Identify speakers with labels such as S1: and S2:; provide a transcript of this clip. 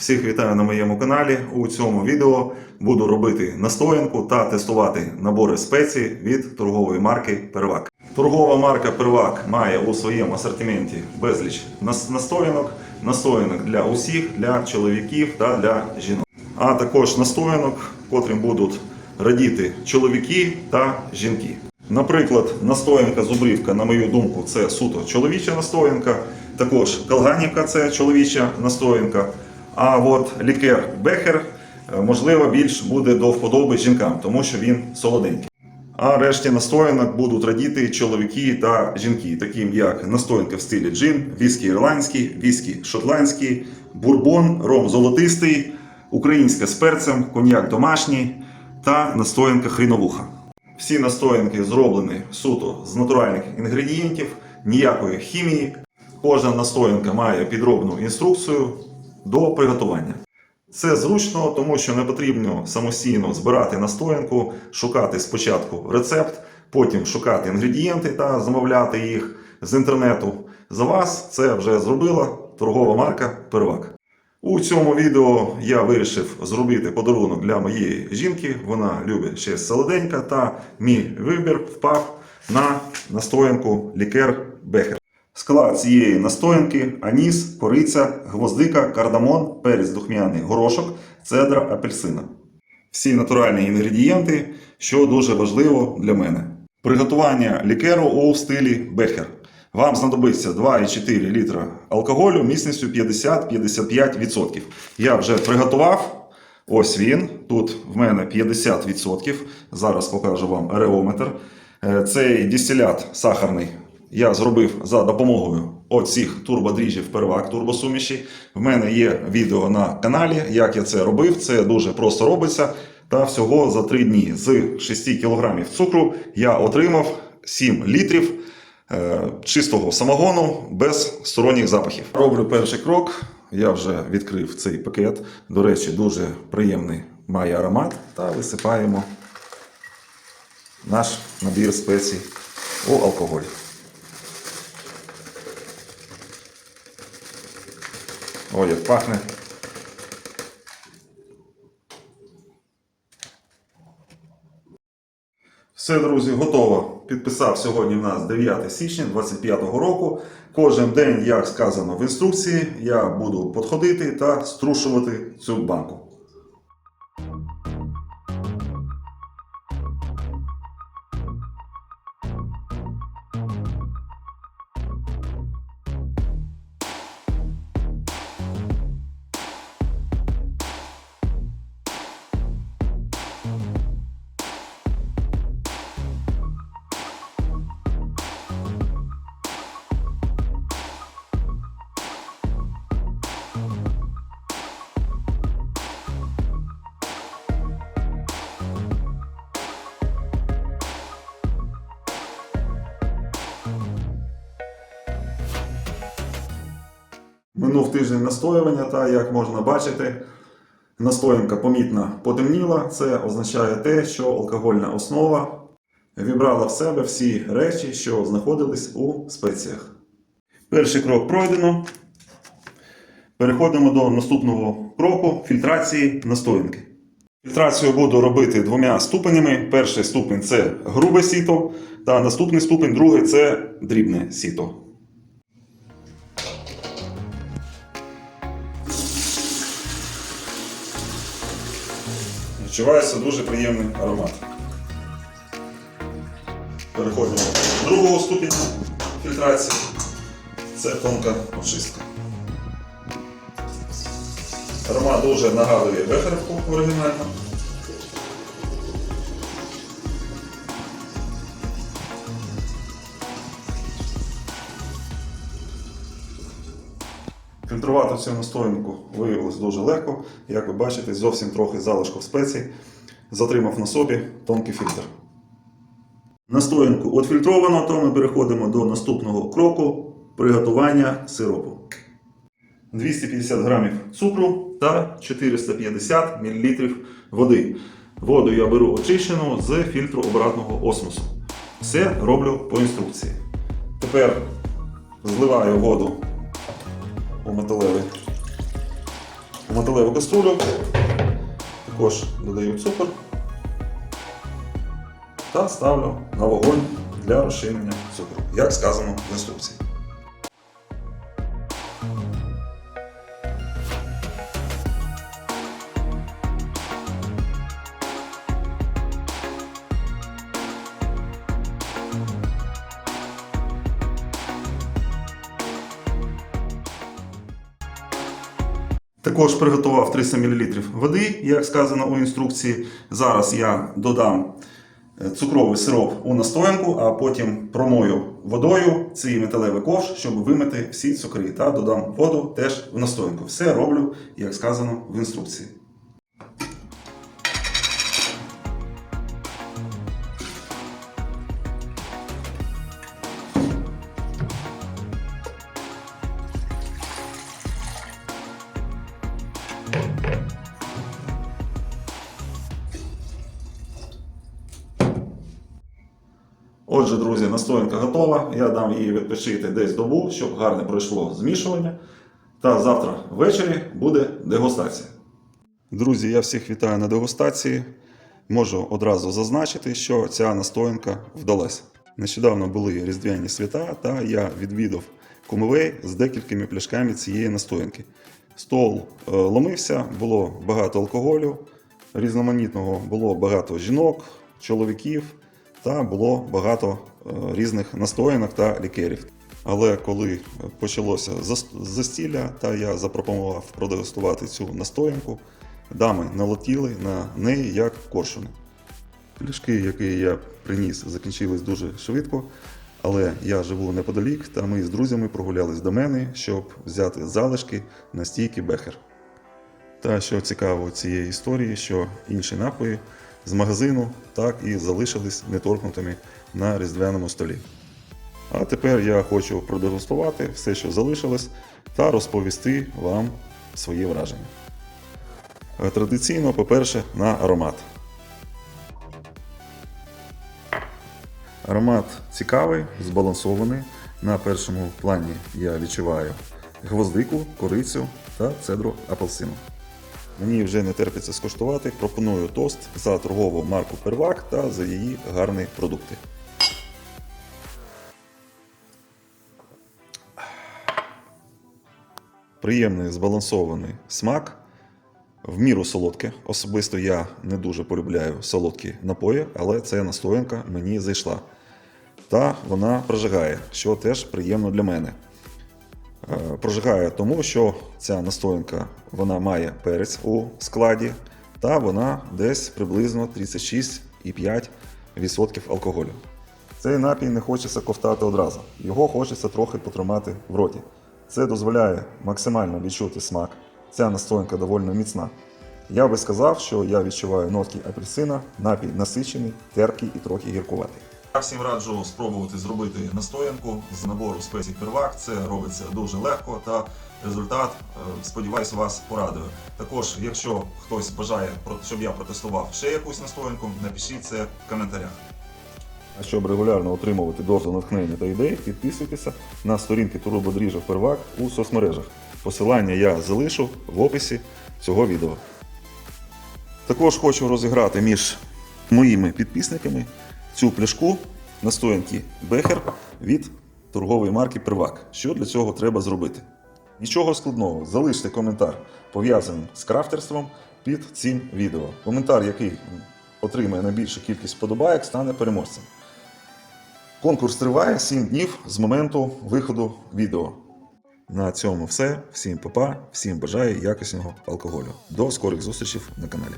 S1: Всіх вітаю на моєму каналі. У цьому відео буду робити настоянку та тестувати набори спецій від торгової марки Первак. Торгова марка Первак має у своєму асортименті безліч настоянок, настоянок для усіх, для чоловіків та для жінок. А також настоянок, котрим будуть радіти чоловіки та жінки. Наприклад, настоянка зубрівка, на мою думку, це суто чоловіча настоянка. Також калганівка це чоловіча настоянка. А от лікер Бехер, е, можливо, більш буде до вподоби жінкам, тому що він солоденький. А решті настоянок будуть радіти чоловіки та жінки, таким як настоянка в стилі джин, віскі ірландський, віскі шотландський, бурбон, ром золотистий, українська з перцем, коньяк домашній та настоянка хріновуха. Всі настоянки зроблені суто з натуральних інгредієнтів, ніякої хімії. Кожна настоянка має підробну інструкцію до приготування. Це зручно, тому що не потрібно самостійно збирати настоянку, шукати спочатку рецепт, потім шукати інгредієнти та замовляти їх з інтернету. За вас це вже зробила торгова марка Первак. У цьому відео я вирішив зробити подарунок для моєї жінки. Вона любить ще солоденька, та мій вибір впав на настоянку лікер Бехер. Склад цієї настоянки аніс, кориця, гвоздика, кардамон, перець духмяний, горошок, цедра, апельсина. Всі натуральні інгредієнти, що дуже важливо для мене. Приготування лікеру у стилі Бехер. Вам знадобиться 2,4 літра алкоголю міцністю 50-55%. Я вже приготував. Ось він. Тут в мене 50%. Зараз покажу вам ареометр. Е, Цей дистилят сахарний я зробив за допомогою оцих турбодріжджів первак турбосуміші. В мене є відео на каналі, як я це робив. Це дуже просто робиться. Та всього за 3 дні з 6 кг цукру я отримав 7 літрів е, чистого самогону без сторонніх запахів. Роблю перший крок. Я вже відкрив цей пакет. До речі, дуже приємний має аромат. Та висипаємо наш набір спецій у алкоголь. Ой, як пахне. Все, друзі, готово. Підписав сьогодні в нас 9 січня 2025 року. Кожен день, як сказано в інструкції, я буду підходити та струшувати цю банку. Минув тиждень настоювання, та як можна бачити, настоянка помітно потемніла. Це означає те, що алкогольна основа вібрала в себе всі речі, що знаходились у спеціях. Перший крок пройдено. Переходимо до наступного кроку фільтрації настоянки. Фільтрацію буду робити двома ступенями. Перший ступень це грубе сіто, та наступний ступень, другий це дрібне сіто. Відчувається дуже приємний аромат. Переходимо до другого ступеня фільтрації. Це тонка очистка. Аромат дуже нагадує бехерівку оригінально. Фільтрувати цю настоянку виявилось дуже легко. Як ви бачите, зовсім трохи залишків спецій затримав на собі тонкий фільтр. Настоянку відфільтровано, то ми переходимо до наступного кроку приготування сиропу. 250 грамів цукру та 450 мл води. Воду я беру очищену з фільтру обратного осмосу. Все роблю по інструкції. Тепер зливаю воду у металевий у металеву каструлю. Також додаю цукор та ставлю на вогонь для розчинення цукру, як сказано в інструкції. Також приготував 300 мл води, як сказано у інструкції. Зараз я додам е, цукровий сироп у настоянку, а потім промою водою цей металевий ковш, щоб вимити всі цукри. Та додам воду теж в настоянку. Все роблю, як сказано в інструкції. Отже, друзі, настоянка готова. Я дам її відпочити десь добу, щоб гарно пройшло змішування. Та завтра ввечері буде дегустація. Друзі, я всіх вітаю на дегустації. Можу одразу зазначити, що ця настоянка вдалася. Нещодавно були різдвяні свята, та я відвідав кумовей з декількома пляшками цієї настоянки. Стол е, ломився, було багато алкоголю, різноманітного було багато жінок, чоловіків та було багато е, різних настоянок та лікерів. Але коли почалося зас- застілля, та я запропонував продегустувати цю настоянку, дами налетіли на неї як коршуни. Пляшки, які я приніс, закінчились дуже швидко, але я живу неподалік, та ми з друзями прогулялись до мене, щоб взяти залишки на стійки Бехер. Та що цікаво цієї історії, що інші напої з магазину так і залишились неторкнутими на різдвяному столі. А тепер я хочу продегустувати все, що залишилось, та розповісти вам свої враження. Е, Традиційно, по-перше, на аромат. Аромат цікавий, збалансований. На першому плані я відчуваю гвоздику, корицю та цедру апельсину. Мені вже не терпиться скуштувати. Пропоную тост за торгову марку Первак та за її гарні продукти. Приємний збалансований смак. В міру солодке. Особисто я не дуже полюбляю солодкі напої, але ця настоянка мені зайшла. Та вона прожигає, що теж приємно для мене. Е, Прожигає тому, що ця настоянка вона має перець у складі, та вона десь приблизно 36,5% алкоголю. Цей напій не хочеться ковтати одразу. Його хочеться трохи потримати в роті. Це дозволяє максимально відчути смак. Ця настоянка доволі міцна. Я би сказав, що я відчуваю нотки апельсина, напій насичений, терпкий і трохи гіркуватий. Я всім раджу спробувати зробити настоянку з набору спецій первак. Це робиться дуже легко та результат, е, сподіваюся, вас порадує. Також, якщо хтось бажає, щоб я протестував ще якусь настоянку, напишіть це в коментарях. А щоб регулярно отримувати дозу натхнення та ідей, підписуйтеся на сторінки Турбодріжок Первак у соцмережах. Посилання я залишу в описі цього відео. Також хочу розіграти між моїми підписниками цю пляшку настоянки Бехер від торгової марки Первак. Що для цього треба зробити? Нічого складного, залиште коментар пов'язаний з крафтерством під цим відео. Коментар, який отримає найбільшу кількість вподобайок, стане переможцем. Конкурс триває 7 днів з моменту виходу відео. На цьому все. Всім па-па, всім бажаю якісного алкоголю. До скорих зустрічей на каналі.